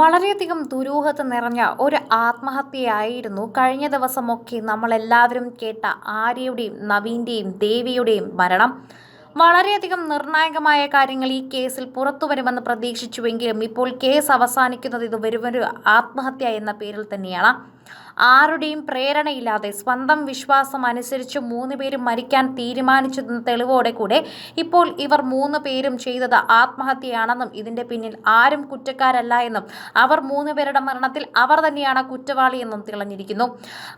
വളരെയധികം ദുരൂഹത നിറഞ്ഞ ഒരു ആത്മഹത്യയായിരുന്നു കഴിഞ്ഞ ദിവസമൊക്കെ നമ്മളെല്ലാവരും കേട്ട ആര്യയുടെയും നവീന്റെയും ദേവിയുടെയും മരണം. വളരെയധികം നിർണായകമായ കാര്യങ്ങൾ ഈ കേസിൽ പുറത്തു വരുമെന്ന് പ്രതീക്ഷിച്ചുവെങ്കിലും ഇപ്പോൾ കേസ് അവസാനിക്കുന്നത് ഇത് വരുമൊരു ആത്മഹത്യ എന്ന പേരിൽ തന്നെയാണ്. ആരുടെയും പ്രേരണയില്ലാതെ സ്വന്തം വിശ്വാസം അനുസരിച്ച് മൂന്ന് പേരും മരിക്കാൻ തീരുമാനിച്ചതെന്ന തെളിവോടെ കൂടെ ഇപ്പോൾ ഇവർ മൂന്ന് പേരും ചെയ്തത് ആത്മഹത്യയാണെന്നും ഇതിന്റെ പിന്നിൽ ആരും കുറ്റക്കാരല്ല എന്നും അവർ മൂന്ന് പേരുടെ മരണത്തിൽ അവർ തന്നെയാണ് കുറ്റവാളിയെന്നും തിളഞ്ഞിരിക്കുന്നു.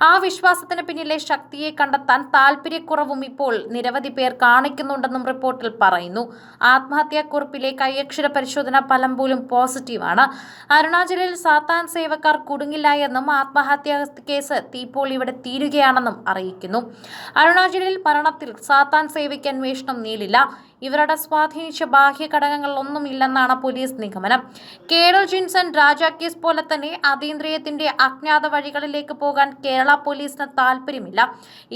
ആ വിശ്വാസത്തിന് പിന്നിലെ ശക്തിയെ കണ്ടെത്താൻ താല്പര്യക്കുറവും ഇപ്പോൾ നിരവധി പേർ കാണിക്കുന്നുണ്ടെന്നും റിപ്പോർട്ടിൽ പറയുന്നു. ആത്മഹത്യാക്കുറിപ്പിലെ കൈയക്ഷര പരിശോധന ഫലം പോലും പോസിറ്റീവാണ്. അരുണാചലിൽ സാത്താൻ സേവക്കാർ കുടുങ്ങില്ല എന്നും ആത്മഹത്യാ കേസ് ഇപ്പോൾ ഇവിടെ തീരുകയാണെന്നും അറിയിക്കുന്നു. അരുണാചലിൽ ഭരണത്തിൽ സാത്താൻ സേവയ്ക്ക് അന്വേഷണം നീളില്ല. ഇവരുടെ സ്വാധീനിച്ച ബാഹ്യ ഘടകങ്ങളൊന്നുമില്ലെന്നാണ് പോലീസ് നിഗമനം. കേരൾ ജിൻസൺ രാജ കേസ് പോലെ തന്നെ അതീന്ദ്രിയത്തിന്റെ അജ്ഞാത വഴികളിലേക്ക് പോകാൻ കേരള പോലീസിന് താല്പര്യമില്ല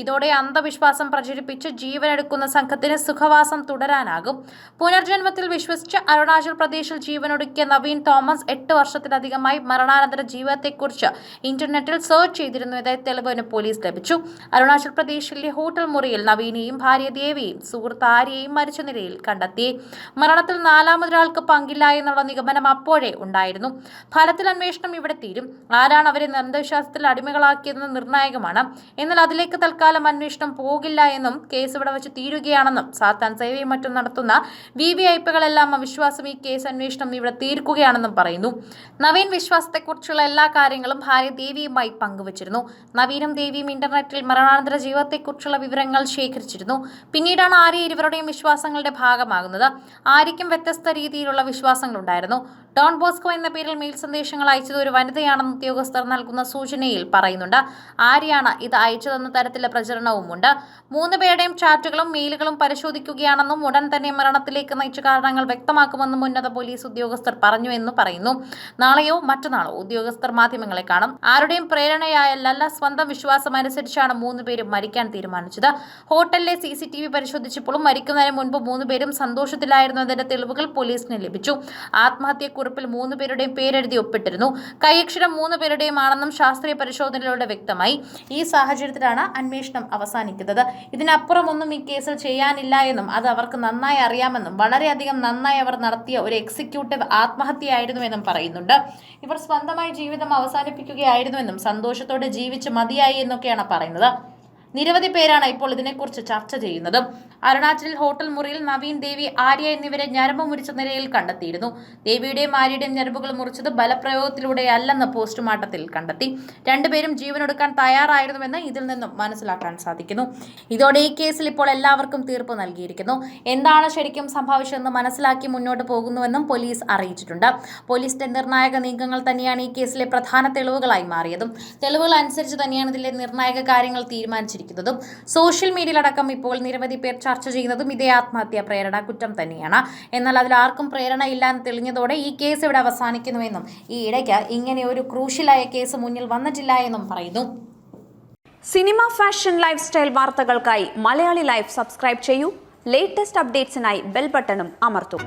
ഇതോടെ അന്ധവിശ്വാസം പ്രചരിപ്പിച്ച് ജീവനെടുക്കുന്ന സംഘത്തിന് സുഖവാസം തുടരാനാകും. പുനർജന്മത്തിൽ വിശ്വസിച്ച് അരുണാചൽ പ്രദേശിൽ ജീവനൊടുക്കിയ നവീൻ തോമസ് എട്ട് വർഷത്തിലധികമായി മരണാനന്തര ജീവിതത്തെക്കുറിച്ച് ഇന്റർനെറ്റിൽ സെർച്ച് ചെയ്തിരുന്നു. ഇതേ തെളിവിന് പോലീസ് ലഭിച്ചു. അരുണാചൽ പ്രദേശിലെ ഹോട്ടൽ മുറിയിൽ നവീനെയും ഭാര്യ ദേവിയും സുഹൃത്ത് ആര്യയും മരിച്ച നിലയിൽ കണ്ടെത്തി. മരണത്തിൽ നാലാമതൊരാൾക്ക് പങ്കില്ല എന്നുള്ള നിഗമനം അപ്പോഴേ ഉണ്ടായിരുന്നു. ഫലത്തിൽ അന്വേഷണം ഇവിടെ തീരും. ആരാണ് അവരെ അന്ധവിശ്വാസത്തിൽ അടിമകളാക്കിയതെന്ന് നിർണായകമാണ്. എന്നാൽ അതിലേക്ക് തൽക്കാലം അന്വേഷണം പോകില്ല എന്നും കേസ് ഇവിടെ വെച്ച് തീരുകയാണെന്നും സാത്താൻ സേവയും മറ്റും നടത്തുന്ന വി വി ഐ പികളെല്ലാം അവിശ്വാസം ഈ കേസ് അന്വേഷണം ഇവിടെ തീർക്കുകയാണെന്നും പറയുന്നു. നവീൻ വിശ്വാസത്തെക്കുറിച്ചുള്ള എല്ലാ കാര്യങ്ങളും ഭാര്യ ദേവിയുമായി പങ്കുവച്ചിരുന്നു. നവീനും ദേവിയും ഇന്റർനെറ്റിൽ മരണാനന്തര ജീവിതത്തെക്കുറിച്ചുള്ള വിവരങ്ങൾ ശേഖരിച്ചിരുന്നു. പിന്നീടാണ് ആര്യ ഇരുവരുടെയും വിശ്വാസങ്ങളുടെ ഭാഗമാകുന്നത് ആര്യയ്ക്കും വ്യത്യസ്ത രീതിയിലുള്ള വിശ്വാസങ്ങളുണ്ടായിരുന്നു. ഡോൺ ബോസ്കോ എന്ന പേരിൽ മെയിൽ സന്ദേശങ്ങൾ അയച്ചത് ഒരു വനിതയാണെന്ന് ഉദ്യോഗസ്ഥർ നൽകുന്ന സൂചനയിൽ പറയുന്നുണ്ട്. ആര്യാണ് ഇത് അയച്ചതെന്ന തരത്തിലെ പ്രചരണവുമുണ്ട്. മൂന്ന് പേരുടെയും ചാറ്റുകളും മെയിലുകളും പരിശോധിക്കുകയാണെന്നും ഉടൻ തന്നെ മരണത്തിലേക്ക് നയിച്ച കാരണങ്ങൾ വ്യക്തമാക്കുമെന്നും ഉന്നത പോലീസ് ഉദ്യോഗസ്ഥർ പറഞ്ഞു എന്ന് പറയുന്നു. നാളെയോ മറ്റന്നാളോ ഉദ്യോഗസ്ഥർ മാധ്യമങ്ങളെ കാണും. ആരുടെയും പ്രേരണയായല്ല സ്വന്തം വിശ്വാസം അനുസരിച്ചാണ് മൂന്ന് പേരും മരിക്കാൻ തീരുമാനിച്ചത്. ഹോട്ടലിലെ സി സി ടി വി പരിശോധിച്ചപ്പോഴും മരിക്കുന്നതിന് മുൻപ് മൂന്ന് പേരും സന്തോഷത്തിലായിരുന്നതിന്റെ തെളിവുകൾ പോലീസിന് ലഭിച്ചു. ആത്മഹത്യക്കുറിപ്പിൽ മൂന്ന് പേരുടെയും പേരെഴുതി ഒപ്പിട്ടിരുന്നു. കൈയക്ഷരം മൂന്ന് പേരുടെയും ആണെന്നും ശാസ്ത്രീയ പരിശോധനയിലൂടെ വ്യക്തമായി. ഈ സാഹചര്യത്തിലാണ് അന്വേഷണം അവസാനിക്കുന്നത്. ഇതിനപ്പുറമൊന്നും ഈ കേസിൽ ചെയ്യാനില്ല എന്നും അത് അവർക്ക് നന്നായി അറിയാമെന്നും വളരെയധികം നന്നായി അവർ നടത്തിയ ഒരു എക്സിക്യൂട്ടീവ് ആത്മഹത്യയായിരുന്നുവെന്നും പറയുന്നുണ്ട്. ഇവർ സ്വന്തമായി ജീവിതം അവസാനിപ്പിക്കുകയായിരുന്നുവെന്നും സന്തോഷത്തോടെ ജീവിച്ച് മതിയായി എന്നൊക്കെയാണ് പറയുന്നത്. നിരവധി പേരാണ് ഇപ്പോൾ ഇതിനെക്കുറിച്ച് ചർച്ച ചെയ്യുന്നത്. അരുണാചലിൽ ഹോട്ടൽ മുറിയിൽ നവീൻ ദേവി ആര്യ എന്നിവരെ ഞരമ്പ് മുറിച്ച നിലയിൽ കണ്ടെത്തിയിരുന്നു. ദേവിയുടെയും ആര്യയുടെയും ഞരമ്പുകൾ മുറിച്ചത് ബലപ്രയോഗത്തിലൂടെയല്ലെന്ന് പോസ്റ്റ്മോർട്ടത്തിൽ കണ്ടെത്തി. രണ്ടുപേരും ജീവനൊടുക്കാൻ തയ്യാറായിരുന്നുവെന്ന് ഇതിൽ നിന്നും മനസ്സിലാക്കാൻ സാധിക്കുന്നു. ഇതോടെ ഈ കേസിൽ ഇപ്പോൾ എല്ലാവർക്കും തീർപ്പ് നൽകിയിരിക്കുന്നു. എന്താണ് ശരിക്കും സംഭവിച്ചതെന്ന് മനസ്സിലാക്കി മുന്നോട്ട് പോകുന്നുവെന്നും പോലീസ് അറിയിച്ചിട്ടുണ്ട്. പോലീസിന്റെ നിർണായക നീക്കങ്ങൾ തന്നെയാണ് ഈ കേസിലെ പ്രധാന തെളിവുകളായി മാറിയതും. തെളിവുകൾ അനുസരിച്ച് തന്നെയാണ് ഇതിലെ നിർണായക കാര്യങ്ങൾ തീരുമാനിച്ചിരിക്കുന്നത്. അറിയിച്ചിരിക്കുന്നതും സോഷ്യൽ മീഡിയയിലടക്കം ഇപ്പോൾ നിരവധി പേർ ചർച്ച ചെയ്യുന്നതും ഇതേ ആത്മഹത്യാ പ്രേരണ കുറ്റം തന്നെയാണ്. എന്നാൽ അതിൽ ആർക്കും പ്രേരണ ഇല്ല എന്ന് തെളിഞ്ഞതോടെ ഈ കേസ് ഇവിടെ അവസാനിക്കുന്നുവെന്നും ഈ ഇടയ്ക്ക് ഇങ്ങനെ ഒരു ക്രൂഷ്യലായ കേസ് മുന്നിൽ വന്നിട്ടില്ല എന്നും പറയുന്നു. സിനിമ ഫാഷൻ ലൈഫ് സ്റ്റൈൽ വാർത്തകൾക്കായി മലയാളി ലൈഫ് സബ്സ്ക്രൈബ് ചെയ്യൂ. ലേറ്റസ്റ്റ് അപ്ഡേറ്റ്സിനായി ബെൽ ബട്ടണും അമർത്തും.